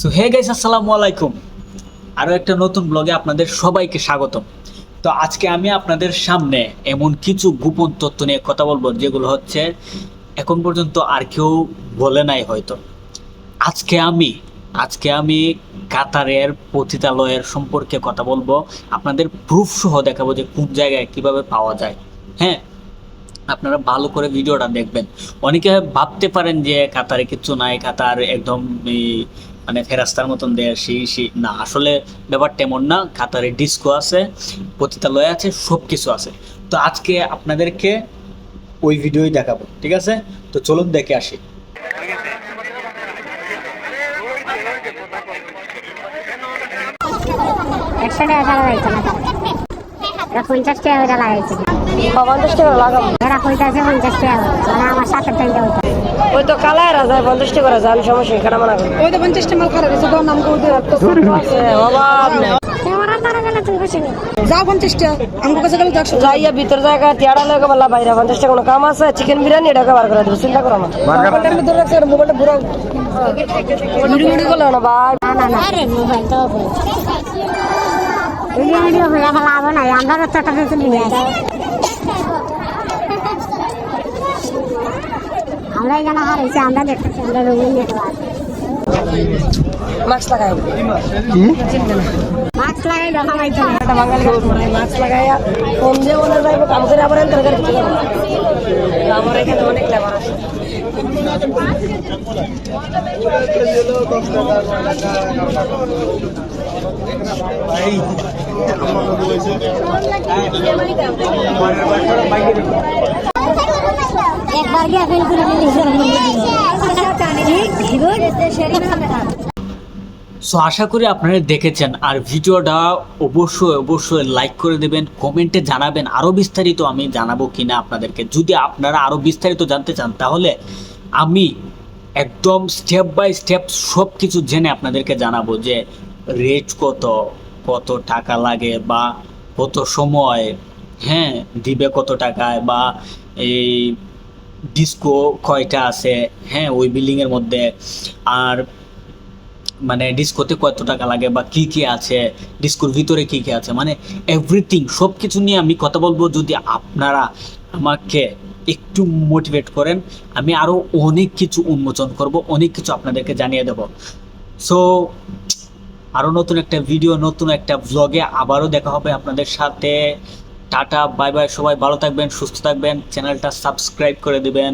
So hey guys আসসালামু আলাইকুম। আরও একটা নতুন ব্লগে আপনাদের সবাইকে স্বাগতম। তো আজকে আমি আপনাদের সামনে এমন কিছু গোপন তথ্য নিয়ে কথা বলব, যেগুলো হচ্ছে এখন পর্যন্ত আর কেউ বলে নাই হয়তো। আজকে আমি আজকে আমি কাতারের পতিতালয়ের সম্পর্কে কথা বলব। আপনাদের প্রুফ সহ দেখাবো যে কোন জায়গায় কীভাবে পাওয়া যায়। হ্যাঁ আপনারা ভালো করে ভিডিওটা দেখবেন। অনেকে ভাবতে পারেন যে কাতারে কিচ্ছু নাই, কাতার একদম মানে ফেরাস্তার মতন দেয়, সেই সেই, না, আসলে ব্যাপারটা এমন না কাতারে ডিস্কো আছে, পতিতালয় আছে সব কিছু আছে। তো আজকে আপনাদেরকে ওই ভিডিওই দেখাবো, ঠিক আছে? তো চলুন দেখে আসি। একশো পঞ্চাশ টাকা করে লাগাইছে। পঞ্চাশ টাকা লাগাবো এরা কইতাছে পঞ্চাশ টাকা করে। মানে আমার সাথে টাইমটা হইতো ওই তো কালায় রাজা পঞ্চাশ টাকা রাজা আমি সমস্যা নেই মানা করি? ওই তো পঞ্চাশটা মাল খারাপ হয়েছে তোর নাম করে অভাব নেই। তোমার তারা গেলে তুই খুশি নেই যাও পঞ্চাশটা আমার কাছে গেলে তো যাইয়া ভিতর জায়গা তিয়াড়া লোক বললা বাইরে পঞ্চাশ টাকা কোনো কাম আছে? চিকেন বিরিয়ানি এটাকে বার করে দেবো চিন্তা করো মোবাইলটা করলে না ভাই। না না না। মোবাইল তো ভিডিও ভিডিও হয়ে গেলে লাভ নাই আমরা তো টাকা দিয়ে নিয়ে আসি আমরা এখানে হারাইছি আমরা দেখতেছি আমরা রঙিন নেটওয়ার্ক মাস্ক লাগাই মাস্ক লাগাই দেখা একটা বাঙালি মাস্ক লাগাইয়া ফোন দিয়ে বলে যাইবো কাম করে আবার এনতে করে কিছু করব না। আমার এখানে অনেক লেবার আছে সো আশা করি আপনারা দেখেছেন আর ভিডিওটা অবশ্যই অবশ্যই লাইক করে দেবেন কমেন্টে জানাবেন। আরও বিস্তারিত আমি জানাব কিনা আপনাদেরকে। যদি আপনারা আরও বিস্তারিত জানতে চান, তাহলে আমি একদম স্টেপ বাই স্টেপ সব কিছু জেনে আপনাদেরকে জানাব যে রেট কত কত টাকা লাগে বা কত সময় হ্যাঁ দিবে কত টাকায় বা এই ডিস্কো কয়টা আছে হ্যাঁ ওই বিল্ডিংয়ের মধ্যে আর মানে ডিস্কোতে কত টাকা লাগে বা কি কি আছে ডিস্কোর ভিতরে কি কি আছে মানে এভরিথিং সব কিছু নিয়ে আমি কথা বলব যদি আপনারা আমাকে একটু মোটিভেট করেন, আমি আরও অনেক কিছু উন্মোচন করব, অনেক কিছু আপনাদেরকে জানিয়ে দেব। সো আরও নতুন একটা ভিডিও নতুন একটা ব্লগে আবারও দেখা হবে আপনাদের সাথে। টাটা বাই বাই সবাই ভালো থাকবেন, সুস্থ থাকবেন চ্যানেলটা সাবস্ক্রাইব করে দিবেন।